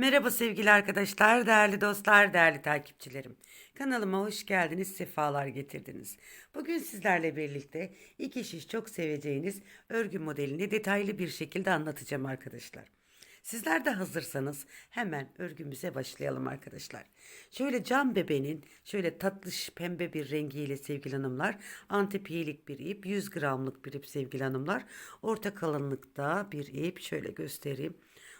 Merhaba sevgili arkadaşlar, değerli dostlar, değerli takipçilerim. Kanalıma hoş geldiniz, sefalar getirdiniz. Bugün sizlerle birlikte iki şiş çok seveceğiniz örgü modelini detaylı bir şekilde anlatacağım arkadaşlar. Sizler de hazırsanız hemen örgümüze başlayalım arkadaşlar. Şöyle cam bebenin şöyle tatlış pembe bir rengiyle sevgili hanımlar. Antep iyilik bir ip 100 gramlık bir ip sevgili hanımlar. Orta kalınlıkta bir ip şöyle göstereyim.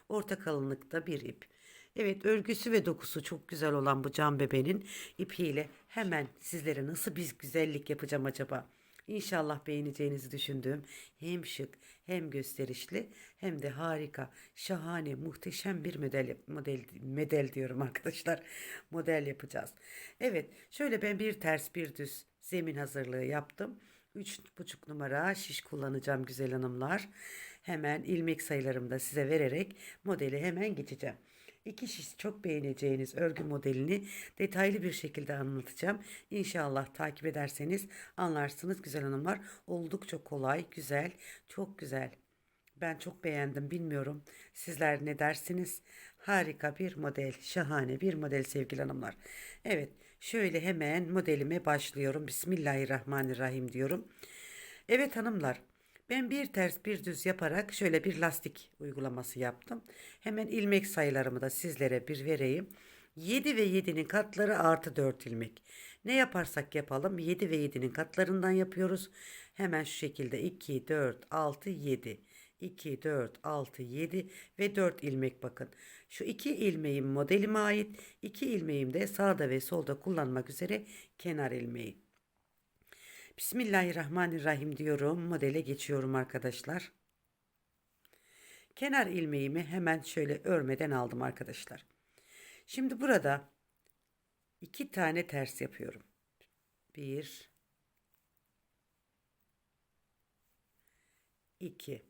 Orta kalınlıkta bir ip. Evet örgüsü ve dokusu çok güzel olan bu cam bebenin ipiyle hemen sizlere nasıl bir güzellik yapacağım acaba? İnşallah beğeneceğinizi düşündüğüm hem şık hem gösterişli hem de harika, şahane, muhteşem bir model model model diyorum arkadaşlar. Model yapacağız. Evet, şöyle ben bir ters bir düz zemin hazırlığı yaptım. 3,5 numara şiş kullanacağım güzel hanımlar. Hemen ilmek sayılarımı da size vererek modeli hemen geçeceğim. İki şiş çok beğeneceğiniz örgü modelini detaylı bir şekilde anlatacağım. İnşallah takip ederseniz anlarsınız güzel hanımlar. Oldukça kolay, güzel, çok güzel. Ben çok beğendim bilmiyorum. Sizler ne dersiniz? Harika bir model, şahane bir model sevgili hanımlar. Evet, şöyle hemen modelime başlıyorum. Bismillahirrahmanirrahim diyorum. Evet hanımlar, ben bir ters bir düz yaparak şöyle bir lastik uygulaması yaptım. Hemen ilmek sayılarımı da sizlere bir vereyim. 7 ve 7'nin katları artı 4 ilmek. Ne yaparsak yapalım 7 ve 7'nin katlarından yapıyoruz. Hemen şu şekilde 2, 4, 6, 7. 2, 4, 6, 7 ve 4 ilmek bakın. Şu iki ilmeğim modelime ait. 2 ilmeğim de sağda ve solda kullanmak üzere kenar ilmeği. Bismillahirrahmanirrahim diyorum. Modele geçiyorum arkadaşlar. Kenar ilmeğimi hemen şöyle örmeden aldım arkadaşlar. Şimdi burada iki tane ters yapıyorum. Bir, iki.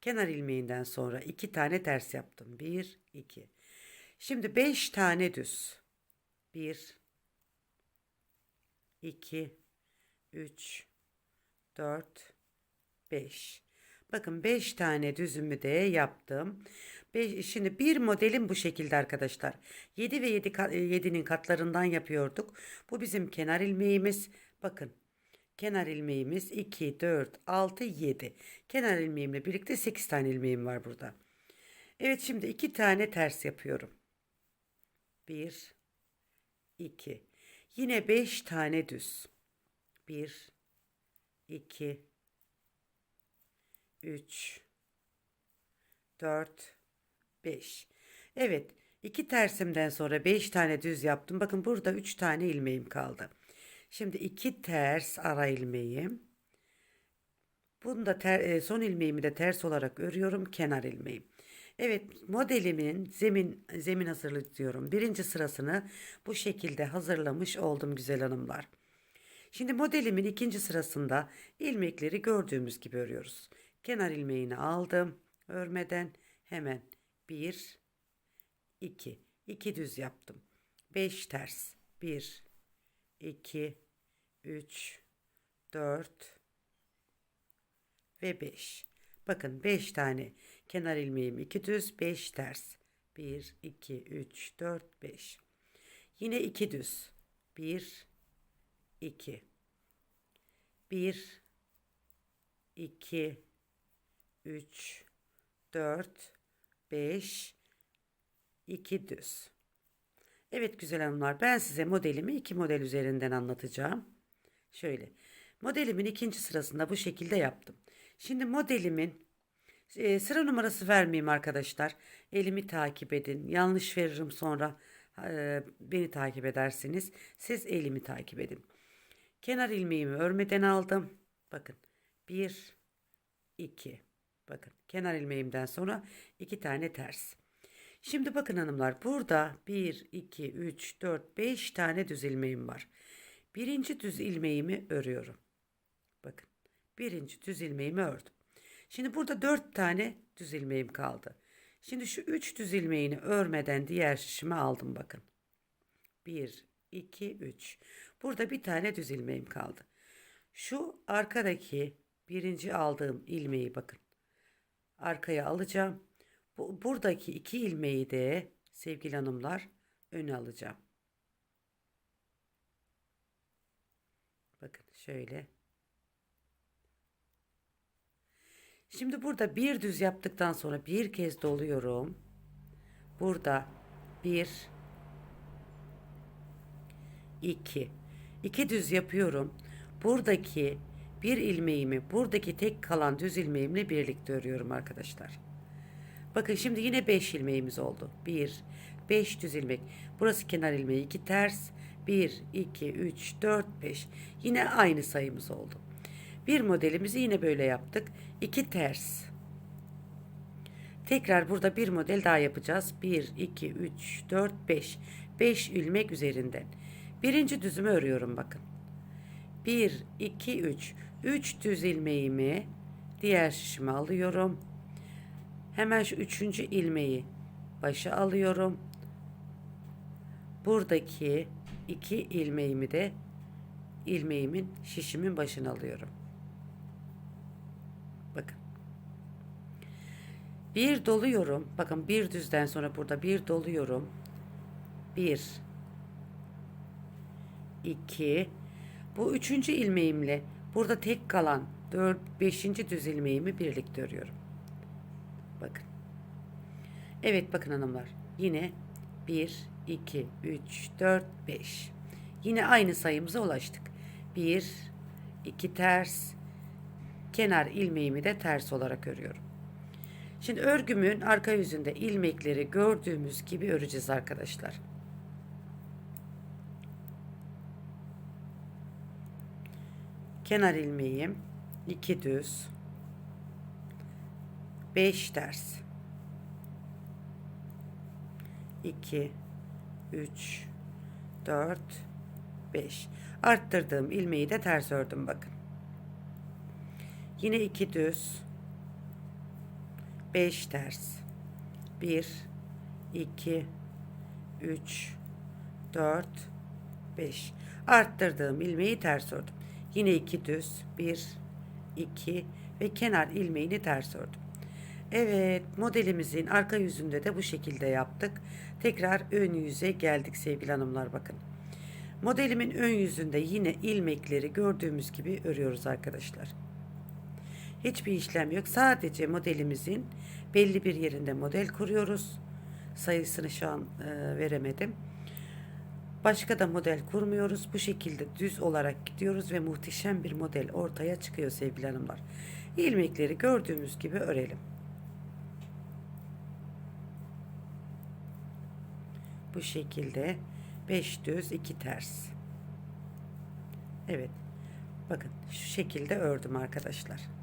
Kenar ilmeğinden sonra iki tane ters yaptım. Bir, iki. Şimdi beş tane düz. Bir, iki, 3, 4, 5. Bakın 5 tane düzümü de yaptım. Şimdi bir modelim bu şekilde arkadaşlar. 7 ve 7 7'nin katlarından yapıyorduk. Bu bizim kenar ilmeğimiz. Bakın kenar ilmeğimiz 2, 4, 6, 7. Kenar ilmeğimle birlikte 8 tane ilmeğim var burada. Evet şimdi 2 tane ters yapıyorum. 1, 2. Yine 5 tane düz. 1 2 3 4 5 Evet iki tersimden sonra 5 tane düz yaptım. Bakın burada 3 tane ilmeğim kaldı. Şimdi iki ters ara ilmeğim. Bunu da ter, e, son ilmeğimi de ters olarak örüyorum kenar ilmeğim. Evet modelimin zemin zemin hazırlık diyorum. Birinci sırasını bu şekilde hazırlamış oldum güzel hanımlar. Şimdi modelimin ikinci sırasında ilmekleri gördüğümüz gibi örüyoruz. Kenar ilmeğini aldım. Örmeden hemen 1 2 2 düz yaptım. 5 ters. 1 2 3 4 ve 5. Bakın 5 tane kenar ilmeğim 2 düz 5 ters. 1 2 3 4 5. Yine 2 düz. 1 2 1 2 3 4 5 2 düz. Evet güzel hanımlar ben size modelimi iki model üzerinden anlatacağım. Şöyle modelimin ikinci sırasında bu şekilde yaptım. Şimdi modelimin e, sıra numarası vermeyeyim arkadaşlar. Elimi takip edin. Yanlış veririm sonra beni takip edersiniz. Siz elimi takip edin. Kenar ilmeğimi örmeden aldım. Bakın 1 2 bakın kenar ilmeğimden sonra iki tane ters. Şimdi bakın hanımlar burada 1 2 3 4 5 tane düz ilmeğim var. Birinci düz ilmeğimi örüyorum. Bakın birinci düz ilmeğimi ördüm. Şimdi burada 4 tane düz ilmeğim kaldı. Şimdi şu 3 düz ilmeğini örmeden diğer şişime aldım bakın. 1 2 3 Burada bir tane düz ilmeğim kaldı. Şu arkadaki birinci aldığım ilmeği bakın. Arkaya alacağım. Bu, buradaki iki ilmeği de sevgili hanımlar öne alacağım. Bakın şöyle. Şimdi burada bir düz yaptıktan sonra bir kez doluyorum. Burada bir, iki, iki düz yapıyorum. Buradaki bir ilmeğimi buradaki tek kalan düz ilmeğimle birlikte örüyorum arkadaşlar. Bakın şimdi yine 5 ilmeğimiz oldu. 1, 5 düz ilmek. Burası kenar ilmeği 2 ters. 1, 2, 3, 4, 5. Yine aynı sayımız oldu. Bir modelimizi yine böyle yaptık. 2 ters. Tekrar burada bir model daha yapacağız. 1, 2, 3, 4, 5. 5 ilmek üzerinden. Birinci düzümü örüyorum bakın. 1, 2, 3. 3 düz ilmeğimi diğer şişime alıyorum. Hemen şu üçüncü ilmeği başa alıyorum. Buradaki iki ilmeğimi de ilmeğimin şişimin başına alıyorum. Bakın. Bir doluyorum. Bakın bir düzden sonra burada bir doluyorum. Bir. iki. Bu üçüncü ilmeğimle burada tek kalan dört, beşinci düz ilmeğimi birlikte örüyorum. Bakın. Evet bakın hanımlar. Yine 1, 2, 3, 4, 5. Yine aynı sayımıza ulaştık. 1, 2 ters. Kenar ilmeğimi de ters olarak örüyorum. Şimdi örgümün arka yüzünde ilmekleri gördüğümüz gibi öreceğiz arkadaşlar. Kenar ilmeğim 2 düz 5 ters. 2 3 4 5 arttırdığım ilmeği de ters ördüm bakın. Yine 2 düz 5 ters 1 2 3 4 5 arttırdığım ilmeği ters ördüm yine 2 düz 1 2 ve kenar ilmeğini ters ördüm Evet modelimizin arka yüzünde de bu şekilde yaptık. Tekrar ön yüze geldik sevgili hanımlar bakın. Modelimin ön yüzünde yine ilmekleri gördüğümüz gibi örüyoruz arkadaşlar. Hiçbir işlem yok. Sadece modelimizin belli bir yerinde model kuruyoruz. Sayısını şu an e, veremedim. Başka da model kurmuyoruz. Bu şekilde düz olarak gidiyoruz ve muhteşem bir model ortaya çıkıyor sevgili hanımlar. İlmekleri gördüğümüz gibi örelim. Bu şekilde 5 düz 2 ters. Evet. Bakın şu şekilde ördüm arkadaşlar.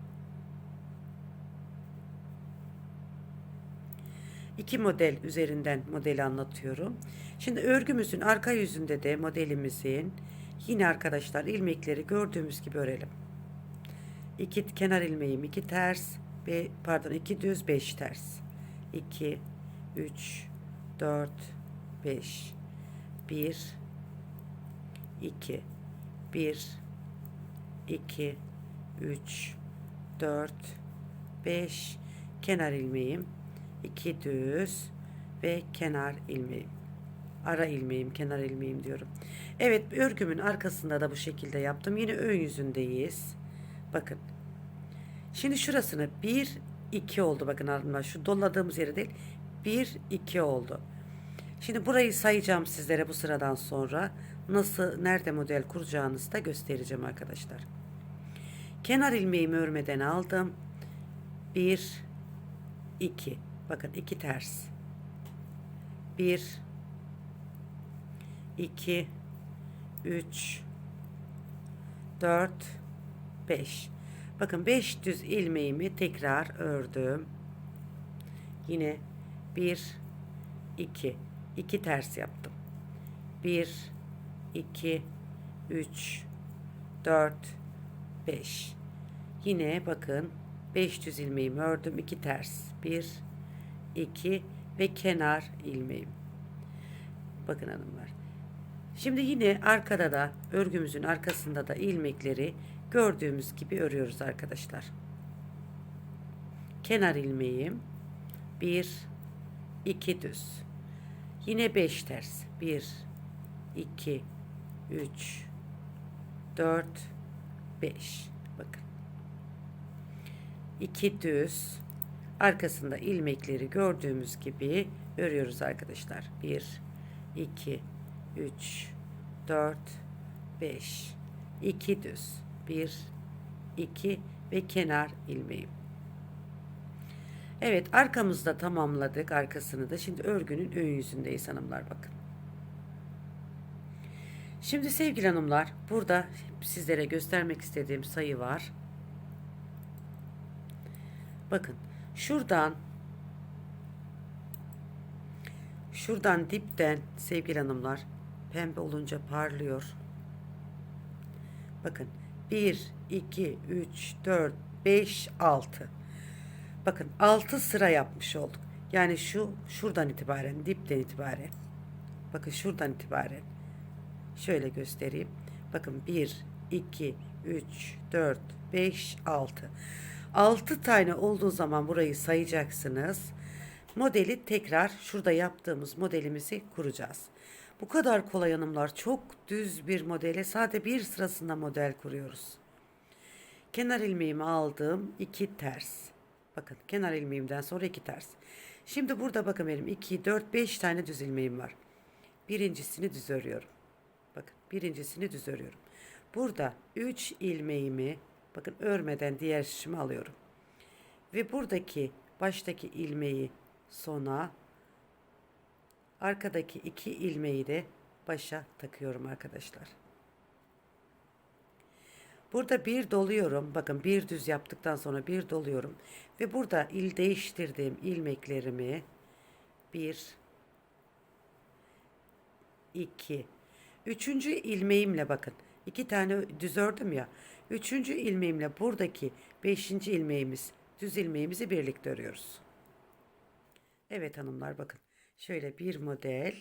İki model üzerinden modeli anlatıyorum. Şimdi örgümüzün arka yüzünde de modelimizin yine arkadaşlar ilmekleri gördüğümüz gibi örelim. İki kenar ilmeğim iki ters ve pardon iki düz beş ters. 2 3 4 5 1 2 1 2 3 4 5 kenar ilmeğim 2 düz ve kenar ilmeğim ara ilmeğim kenar ilmeğim diyorum. Evet örgümün arkasında da bu şekilde yaptım. Yine ön yüzündeyiz. Bakın. Şimdi şurasını 1 2 oldu. Bakın ardından şu doladığımız yere değil 1 2 oldu. Şimdi burayı sayacağım sizlere bu sıradan sonra. Nasıl, nerede model kuracağınızı da göstereceğim arkadaşlar. Kenar ilmeğimi örmeden aldım. 1 2 bakın 2 ters. 1 2 3 4 5 bakın 5 düz ilmeğimi tekrar ördüm. Yine 1 2 2 ters yaptım. 1 2 3 4 5 yine bakın 500 ilmeğimi ördüm 2 ters 1 2 ve kenar ilmeğim bakın hanımlar şimdi yine arkada da örgümüzün arkasında da ilmekleri gördüğümüz gibi örüyoruz arkadaşlar kenar ilmeğim 1 2 düz Yine 5 ters. 1 2 3 4 5. Bakın. 2 düz. Arkasında ilmekleri gördüğümüz gibi örüyoruz arkadaşlar. 1 2 3 4 5 2 düz. 1 2 ve kenar ilmeğim. Evet arkamızda tamamladık arkasını da. Şimdi örgünün ön yüzündeyiz hanımlar bakın. Şimdi sevgili hanımlar burada sizlere göstermek istediğim sayı var. Bakın şuradan şuradan dipten sevgili hanımlar pembe olunca parlıyor. Bakın 1, 2, 3, 4, 5, 6. Bakın 6 sıra yapmış olduk. Yani şu şuradan itibaren dipten itibaren. Bakın şuradan itibaren. Şöyle göstereyim. Bakın 1, 2, 3, 4, 5, 6. 6 tane olduğu zaman burayı sayacaksınız. Modeli tekrar şurada yaptığımız modelimizi kuracağız. Bu kadar kolay hanımlar. Çok düz bir modele sade bir sırasında model kuruyoruz. Kenar ilmeğimi aldım. 2 ters. Bakın kenar ilmeğimden sonra 2 ters. Şimdi burada bakın benim 2, 4, 5 tane düz ilmeğim var. Birincisini düz örüyorum. Bakın birincisini düz örüyorum. Burada 3 ilmeğimi bakın örmeden diğer şişimi alıyorum. Ve buradaki baştaki ilmeği sona arkadaki iki ilmeği de başa takıyorum arkadaşlar. Burada bir doluyorum. Bakın bir düz yaptıktan sonra bir doluyorum. Ve burada il değiştirdiğim ilmeklerimi bir, iki, üçüncü ilmeğimle bakın. iki tane düz ördüm ya. Üçüncü ilmeğimle buradaki beşinci ilmeğimiz, düz ilmeğimizi birlikte örüyoruz. Evet hanımlar bakın. Şöyle bir model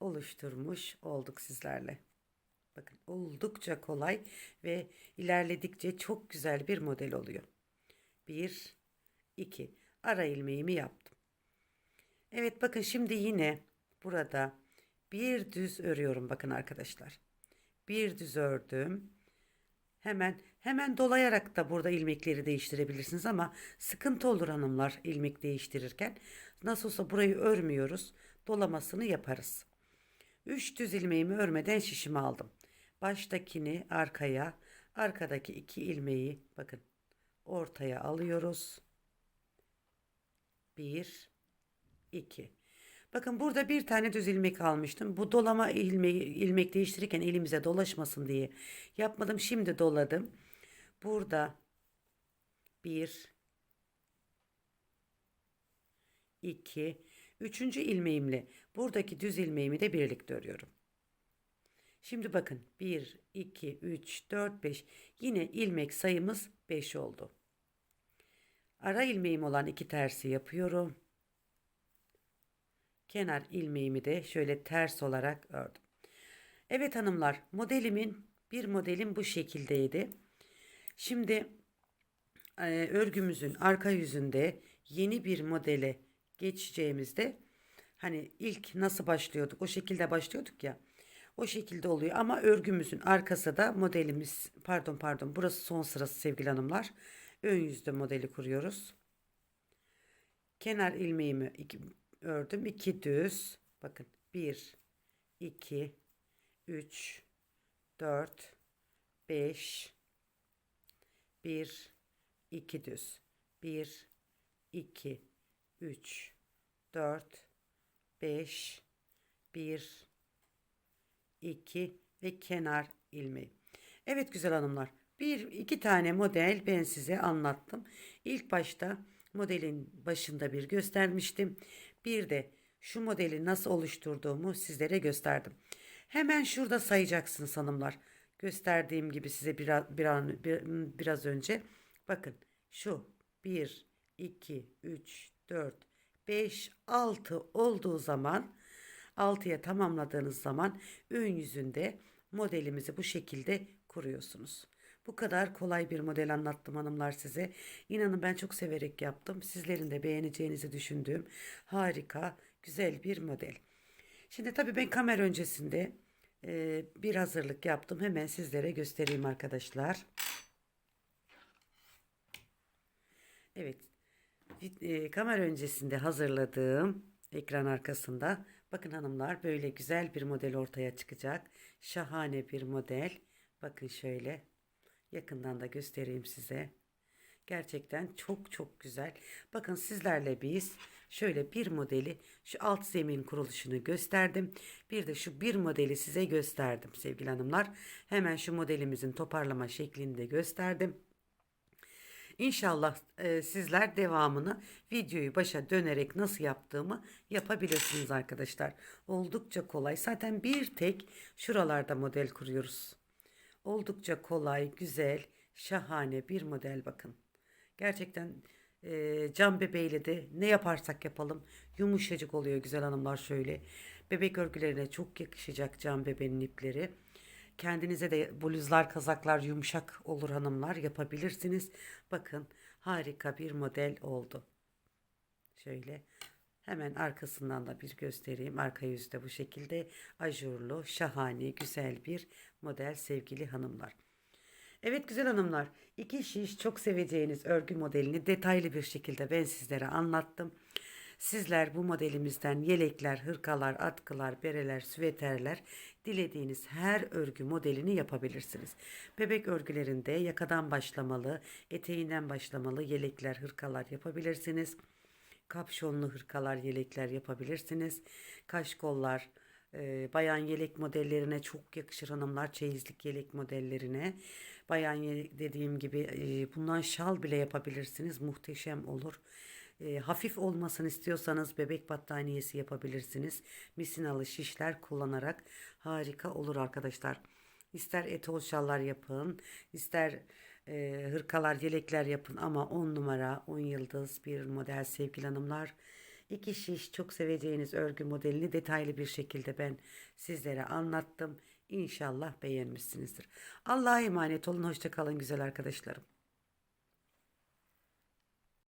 oluşturmuş olduk sizlerle. Bakın oldukça kolay ve ilerledikçe çok güzel bir model oluyor. 1 2 ara ilmeğimi yaptım. Evet bakın şimdi yine burada bir düz örüyorum bakın arkadaşlar. Bir düz ördüm. Hemen hemen dolayarak da burada ilmekleri değiştirebilirsiniz ama sıkıntı olur hanımlar ilmek değiştirirken. Nasıl olsa burayı örmüyoruz. Dolamasını yaparız. 3 düz ilmeğimi örmeden şişimi aldım. Baştakini arkaya, arkadaki iki ilmeği bakın ortaya alıyoruz. 1 2 Bakın burada bir tane düz ilmek almıştım. Bu dolama ilmeği, ilmek değiştirirken elimize dolaşmasın diye yapmadım. Şimdi doladım. Burada bir, iki, üçüncü ilmeğimle buradaki düz ilmeğimi de birlikte örüyorum. Şimdi bakın 1, 2, 3, 4, 5 yine ilmek sayımız 5 oldu. Ara ilmeğim olan iki tersi yapıyorum kenar ilmeğimi de şöyle ters olarak ördüm. Evet hanımlar modelimin bir modelim bu şekildeydi. Şimdi e, örgümüzün arka yüzünde yeni bir modele geçeceğimizde hani ilk nasıl başlıyorduk o şekilde başlıyorduk ya o şekilde oluyor ama örgümüzün arkası da modelimiz pardon pardon burası son sırası sevgili hanımlar ön yüzde modeli kuruyoruz kenar ilmeğimi ördüm. 2 düz. Bakın 1 2 3 4 5 1 2 düz. 1 2 3 4 5 1 2 ve kenar ilmeği. Evet güzel hanımlar. Bir iki tane model ben size anlattım. İlk başta modelin başında bir göstermiştim. Bir de şu modeli nasıl oluşturduğumu sizlere gösterdim. Hemen şurada sayacaksınız hanımlar. Gösterdiğim gibi size biraz, bir bir, biraz önce. Bakın şu 1, 2, 3, 4, 5, 6 olduğu zaman 6'ya tamamladığınız zaman ön yüzünde modelimizi bu şekilde kuruyorsunuz. Bu kadar kolay bir model anlattım hanımlar size. İnanın ben çok severek yaptım. Sizlerin de beğeneceğinizi düşündüğüm harika, güzel bir model. Şimdi tabii ben kamera öncesinde e, bir hazırlık yaptım. Hemen sizlere göstereyim arkadaşlar. Evet. E, kamera öncesinde hazırladığım ekran arkasında bakın hanımlar böyle güzel bir model ortaya çıkacak. Şahane bir model. Bakın şöyle yakından da göstereyim size. Gerçekten çok çok güzel. Bakın sizlerle biz şöyle bir modeli şu alt zemin kuruluşunu gösterdim. Bir de şu bir modeli size gösterdim sevgili hanımlar. Hemen şu modelimizin toparlama şeklini de gösterdim. İnşallah e, sizler devamını videoyu başa dönerek nasıl yaptığımı yapabilirsiniz arkadaşlar. Oldukça kolay. Zaten bir tek şuralarda model kuruyoruz. Oldukça kolay, güzel, şahane bir model bakın. Gerçekten e, cam bebeğiyle de ne yaparsak yapalım yumuşacık oluyor güzel hanımlar şöyle. Bebek örgülerine çok yakışacak cam bebeğin ipleri. Kendinize de bluzlar, kazaklar yumuşak olur hanımlar yapabilirsiniz. Bakın harika bir model oldu. Şöyle hemen arkasından da bir göstereyim. Arka yüzde bu şekilde ajurlu, şahane, güzel bir model sevgili hanımlar. Evet güzel hanımlar, iki şiş çok seveceğiniz örgü modelini detaylı bir şekilde ben sizlere anlattım. Sizler bu modelimizden yelekler, hırkalar, atkılar, bereler, süveterler dilediğiniz her örgü modelini yapabilirsiniz. Bebek örgülerinde yakadan başlamalı, eteğinden başlamalı yelekler, hırkalar yapabilirsiniz. Kapşonlu hırkalar, yelekler yapabilirsiniz. Kaşkollar, e, bayan yelek modellerine çok yakışır hanımlar. Çeyizlik yelek modellerine. Bayan yelek dediğim gibi e, bundan şal bile yapabilirsiniz. Muhteşem olur. E, hafif olmasını istiyorsanız bebek battaniyesi yapabilirsiniz. Misinalı şişler kullanarak harika olur arkadaşlar. İster etol şallar yapın, ister e, hırkalar, yelekler yapın ama 10 numara, 10 yıldız bir model sevgili hanımlar. İki şiş çok seveceğiniz örgü modelini detaylı bir şekilde ben sizlere anlattım. İnşallah beğenmişsinizdir. Allah'a emanet olun. Hoşçakalın güzel arkadaşlarım.